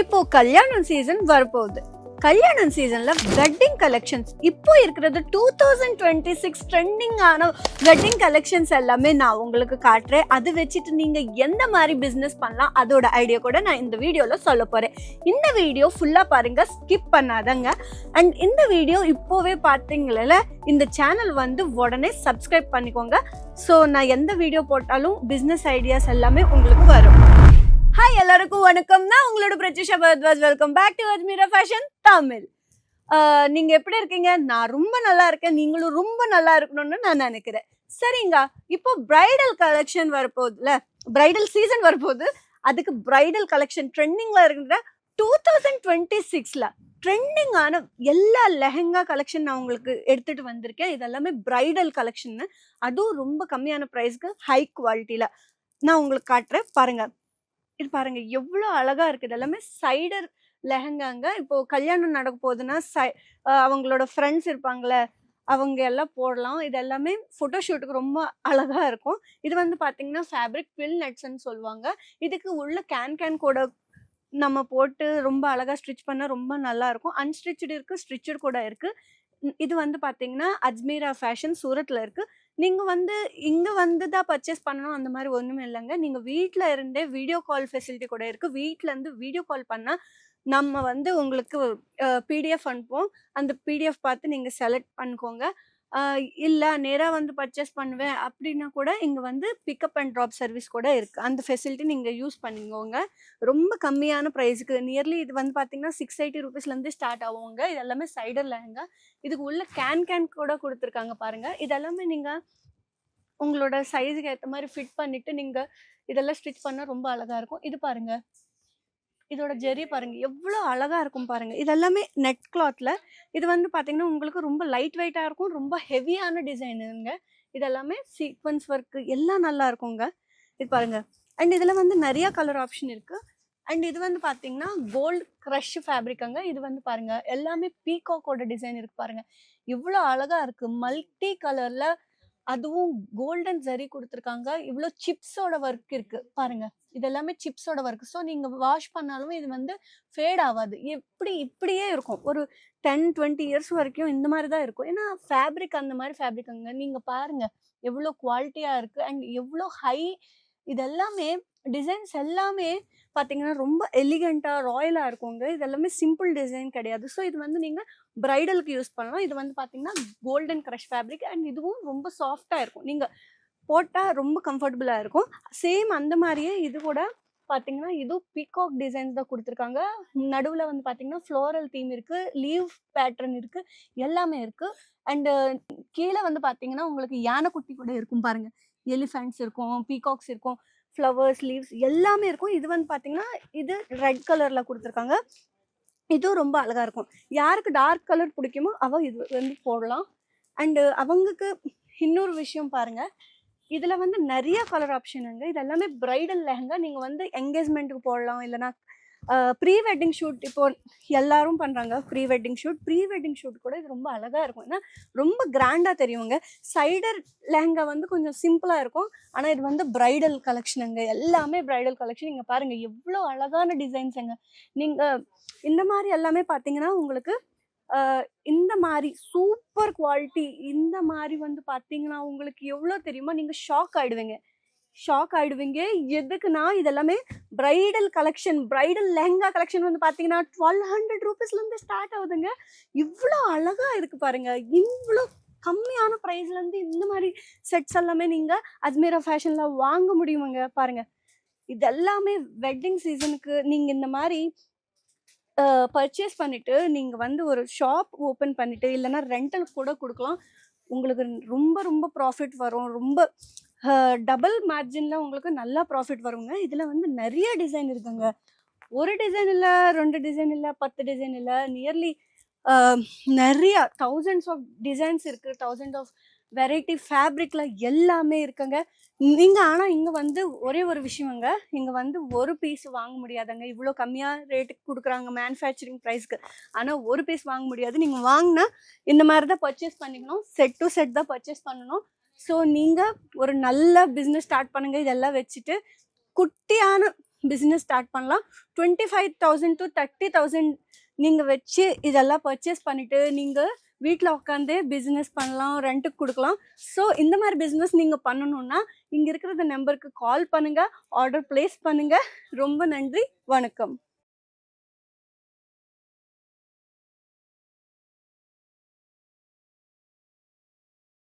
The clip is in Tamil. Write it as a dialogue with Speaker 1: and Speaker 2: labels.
Speaker 1: இப்போ கல்யாணம் சீசன் வரப்போகுது. கல்யாணம் சீசன்ல வெட்டிங் கலெக்ஷன்ஸ் இப்போ இருக்கிறது two thousand twenty six trending ஆன வெட்டிங் கலெக்ஷன்ஸ் எல்லாமே நான் உங்களுக்கு காட்டுறேன். அது வச்சுட்டு நீங்க எந்த மாதிரி பிசினஸ் பண்ணலாம் அதோட ஐடியா கூட நான் இந்த வீடியோல சொல்ல போறேன். இந்த வீடியோ ஃபுல்லா பாருங்க ஸ்கிப் பண்ணாதங்க. அண்ட் இந்த வீடியோ இப்போவே பார்த்தீங்களா இந்த சேனல் வந்து உடனே சப்ஸ்கிரைப் பண்ணிக்கோங்க. ஸோ நான் எந்த வீடியோ போட்டாலும் பிஸ்னஸ் ஐடியாஸ் எல்லாமே உங்களுக்கு வரும். ஹாய் எல்லாருக்கும் வணக்கம். நான் உங்களோட Prathyusha Bharadwaj welcome back to Ajmeera fashion Tamil நீங்கள் நீங்க எப்படி இருக்கீங்க? நான் ரொம்ப நல்லா இருக்கேன். நீங்களும் ரொம்ப நல்லா இருக்கணும்னு நான் நினைக்கிறேன். சரிங்க. இப்போ பிரைடல் கலெக்ஷன் வரப்போகுதுல பிரைடல் சீசன் வரப்போகுது. அதுக்கு பிரைடல் கலெக்ஷன் ட்ரெண்டிங்ல இருக்கிற டூ தௌசண்ட் டுவெண்ட்டி சிக்ஸில் ட்ரெண்டிங்கான எல்லா லெஹங்கா கலெக்ஷன் நான் உங்களுக்கு எடுத்துகிட்டு வந்திருக்கேன். இதெல்லாமே பிரைடல் கலெக்ஷன் அதுவும் ரொம்ப கம்மியான ப்ரைஸ்க்கு ஹை குவாலிட்டியில் நான் உங்களுக்கு காட்டுறேன். பாருங்கள் இது பாருங்க எவ்வளோ அழகா இருக்குது எல்லாமே சைடர் லெஹங்காங்க. இப்போ கல்யாணம் நடக்க போகுதுன்னா சை அவங்களோட ஃப்ரெண்ட்ஸ் இருப்பாங்களே அவங்க எல்லாம் போடலாம். இது எல்லாமே ஃபோட்டோ ஷூட்டுக்கு ரொம்ப அழகாக இருக்கும். இது வந்து பார்த்தீங்கன்னா ஃபேப்ரிக் வில் நட்ஸ்ன்னு சொல்லுவாங்க. இதுக்கு உள்ள கேன் கேன் கூட நம்ம போட்டு ரொம்ப அழகா ஸ்டிச் பண்ணால் ரொம்ப நல்லா இருக்கும். அன்ஸ்டிச்சடு இருக்கு ஸ்டிச்சட் கூட இருக்குது இது வந்து பார்த்திங்கன்னா அஜ்மீரா ஃபேஷன் சூரத்தில் இருக்குது நீங்கள் வந்து இங்கே வந்து தான் பர்ச்சேஸ் பண்ணணும் அந்த மாதிரி ஒன்றுமே இல்லைங்க. நீங்கள் வீட்டில் இருந்தே வீடியோ கால் ஃபெசிலிட்டி கூட இருக்குது வீட்டிலேருந்து வீடியோ கால் பண்ணால் நம்ம வந்து உங்களுக்கு பிடிஎஃப் அனுப்புவோம். அந்த பிடிஎஃப் பார்த்து நீங்கள் செலக்ட் பண்ணிக்கோங்க. இல்லை நேராக வந்து பர்ச்சேஸ் பண்ணுவேன் அப்படின்னா கூட இங்கே வந்து பிக்கப் அண்ட் ட்ராப் சர்வீஸ் கூட இருக்குது அந்த ஃபெசிலிட்டி நீங்கள் யூஸ் பண்ணிக்கோங்க. ரொம்ப கம்மியான ப்ரைஸுக்கு நியர்லி இது வந்து பார்த்தீங்கன்னா சிக்ஸ் எயிட்டி ருபீஸ்லேருந்து ஸ்டார்ட் ஆகுங்க இது எல்லாமே சைடர் லெஹங்கா இதுக்கு உள்ள கேன் கேன் கூட கொடுத்துருக்காங்க பாருங்கள் இதெல்லாமே நீங்கள் உங்களோட சைஸுக்கு ஏற்ற மாதிரி ஃபிட் பண்ணிவிட்டு நீங்கள் இதெல்லாம் ஸ்டிச் பண்ணால் ரொம்ப அழகாக இருக்கும். இது பாருங்கள் இதோட ஜெரி பாருங்க எவ்வளோ அழகா இருக்கும் பாருங்க. இதெல்லாமே நெட் கிளாத்ல இது வந்து பாத்தீங்கன்னா உங்களுக்கு ரொம்ப லைட் வெயிட்டா இருக்கும் ரொம்ப ஹெவியான டிசைனுங்க இதெல்லாமே சீக்வன்ஸ் ஒர்க் எல்லாம் நல்லா இருக்குங்க. இது பாருங்க. அண்ட் இதுல வந்து நிறைய கலர் ஆப்ஷன் இருக்கு. அண்ட் இது வந்து பாத்தீங்கன்னா கோல்டு க்ரஷ் ஃபேப்ரிக்காங்க இது வந்து பாருங்க எல்லாமே பீகாக்கோட டிசைன் இருக்கு பாருங்க. இவ்வளோ அழகா இருக்கு. மல்டி கலர்ல அதுவும் கோல்டன் ஜரி கொடுத்துருக்காங்க. இவ்வளோ சிப்ஸோட ஒர்க் இருக்கு. பாருங்க. இதெல்லாமே சிப்ஸோட ஒர்க் ஸோ நீங்க வாஷ் பண்ணாலும் இது வந்து ஃபேட் ஆகாது. எப்படி இப்படியே இருக்கும். ஒரு டென் டுவெண்ட்டி இயர்ஸ் வரைக்கும் இந்த மாதிரி தான் இருக்கும். ஏன்னா ஃபேப்ரிக் அந்த மாதிரி ஃபேப்ரிக்குங்க நீங்க பாருங்க. எவ்வளோ குவாலிட்டியா இருக்கு. அண்ட் எவ்வளோ ஹை இதெல்லாமே டிசைன்ஸ் எல்லாமே பார்த்தீங்கன்னா ரொம்ப எலிகண்ட்டாக ராயலாக இருக்குங்க. இது எல்லாமே சிம்பிள் டிசைன் கிடையாது. ஸோ இது வந்து நீங்கள் ப்ரைடலுக்கு யூஸ் பண்ணலாம். இது வந்து பார்த்தீங்கன்னா கோல்டன் க்ரஷ் ஃபேப்ரிக் அண்ட் இதுவும் ரொம்ப சாஃப்டாக இருக்கும். நீங்கள் போட்டால் ரொம்ப கம்ஃபர்டபுளாக இருக்கும். சேம் அந்த மாதிரியே இது கூட பார்த்தீங்கன்னா இதுவும் பீகாக் டிசைன்ஸ் தான் கொடுத்துருக்காங்க. நடுவில் வந்து பார்த்தீங்கன்னா ஃப்ளோரல் தீம் இருக்குது லீவ் பேட்டர்ன் இருக்குது எல்லாமே இருக்குது அண்டு கீழே வந்து பார்த்தீங்கன்னா உங்களுக்கு யானைக்குட்டி கூட இருக்கும் பாருங்கள் எலிஃபென்ட்ஸ் இருக்கும் பீகாக்ஸ் இருக்கும். ஃப்ளவர்ஸ் லீவ்ஸ் எல்லாமே இருக்கும். இது வந்து பார்த்தீங்கன்னா இது ரெட் கலரில் கொடுத்துருக்காங்க. இதுவும் ரொம்ப அழகாக இருக்கும். யாருக்கு டார்க் கலர் பிடிக்குமோ அவள் இது வந்து போடலாம். அண்டு அவங்களுக்கு இன்னொரு விஷயம் பாருங்கள் இதில் வந்து நிறைய கலர் ஆப்ஷனுங்க இது எல்லாமே ப்ரைடல் லெஹங்கா. நீங்கள் வந்து என்கேஜ்மெண்ட்டுக்கு போடலாம். இல்லைனா ப்ரீ வெட்டிங் ஷூட் இப்போ எல்லாரும் பண்ணுறாங்க pre wedding shoot pre wedding shoot கூட இது ரொம்ப அழகாக இருக்கும். ஏன்னா ரொம்ப கிராண்டாக தெரியுங்க. சைடர் லெஹங்கா வந்து கொஞ்சம் சிம்பிளாக இருக்கும். ஆனால் இது வந்து ப்ரைடல் கலெக்ஷனுங்க எல்லாமே ப்ரைடல் கலெக்ஷன் இங்கே பாருங்கள் எவ்வளோ அழகான டிசைன்ஸுங்க நீங்கள் இந்த மாதிரி எல்லாமே பார்த்தீங்கன்னா உங்களுக்கு இந்த மாதிரி சூப்பர் குவாலிட்டி இந்த மாதிரி வந்து பார்த்தீங்கன்னா உங்களுக்கு எவ்வளோ தெரியுமோ நீங்கள் ஷாக் ஆகிடுவீங்க ஷாக் ஆயிடுவீங்க. எதுக்குன்னா இதெல்லாமே bridal collection bridal lehenga collection வந்து பார்த்தீங்கன்னா டுவெல் ஹண்ட்ரட் ருபீஸ்லேருந்து ஸ்டார்ட் ஆகுதுங்க. இவ்வளோ அழகாக இருக்கு பாருங்க. இவ்வளோ கம்மியான ப்ரைஸ்லேருந்து இந்த மாதிரி செட்ஸ் எல்லாமே நீங்கள் அஜ்மீரா ஃபேஷனில் வாங்க முடியுமாங்க பாருங்க. இது எல்லாமே வெட்டிங் சீசனுக்கு நீங்கள் இந்த மாதிரி பர்ச்சேஸ் பண்ணிவிட்டு நீங்கள் வந்து ஒரு ஷாப் ஓப்பன் பண்ணிவிட்டு இல்லைன்னா ரெண்டல் கூட கொடுக்கலாம். உங்களுக்கு ரொம்ப ரொம்ப ப்ராஃபிட் வரும். ரொம்ப டபுள் மார்ஜினில் உங்களுக்கு நல்லா ப்ராஃபிட் வருங்க. இதில் வந்து நிறைய டிசைன் இருக்குங்க. ஒரு டிசைன் இல்லை ரெண்டு டிசைன் இல்லை பத்து டிசைன் இல்லை நியர்லி நிறைய தௌசண்ட்ஸ் ஆஃப் டிசைன்ஸ் இருக்குது தௌசண்ட் ஆஃப் வெரைட்டி ஃபேப்ரிக்கில் எல்லாமே இருக்குங்க. நீங்கள் ஆனால் இங்கே வந்து ஒரே ஒரு விஷயங்க. இங்கே வந்து ஒரு பீஸ் வாங்க முடியாதுங்க. இவ்வளோ கம்மியாக ரேட்டுக்கு கொடுக்குறாங்க மேனுஃபேக்சரிங் ப்ரைஸ்க்கு ஆனால் ஒரு பீஸ் வாங்க முடியாது. நீங்கள் வாங்கினா இந்த மாதிரி தான் பர்ச்சேஸ் பண்ணிக்கணும். செட் டு செட் தான் பர்ச்சேஸ் பண்ணணும். ஸோ நீங்கள் ஒரு நல்ல பிஸ்னஸ் ஸ்டார்ட் பண்ணுங்கள் இதெல்லாம் வச்சுட்டு குட்டியான பிஸ்னஸ் ஸ்டார்ட் பண்ணலாம். Twenty five thousand to thirty thousand நீங்கள் வச்சு இதெல்லாம் பர்ச்சேஸ் பண்ணிவிட்டு நீங்கள் வீட்டில் உட்காந்தே பிஸ்னஸ் பண்ணலாம் ரெண்ட்டுக்கு கொடுக்கலாம். ஸோ இந்த மாதிரி பிஸ்னஸ் நீங்கள் பண்ணணுன்னா இங்கே இருக்கிற நம்பருக்கு கால் பண்ணுங்கள் ஆர்டர் ப்ளேஸ் பண்ணுங்கள் ரொம்ப நன்றி. வணக்கம்.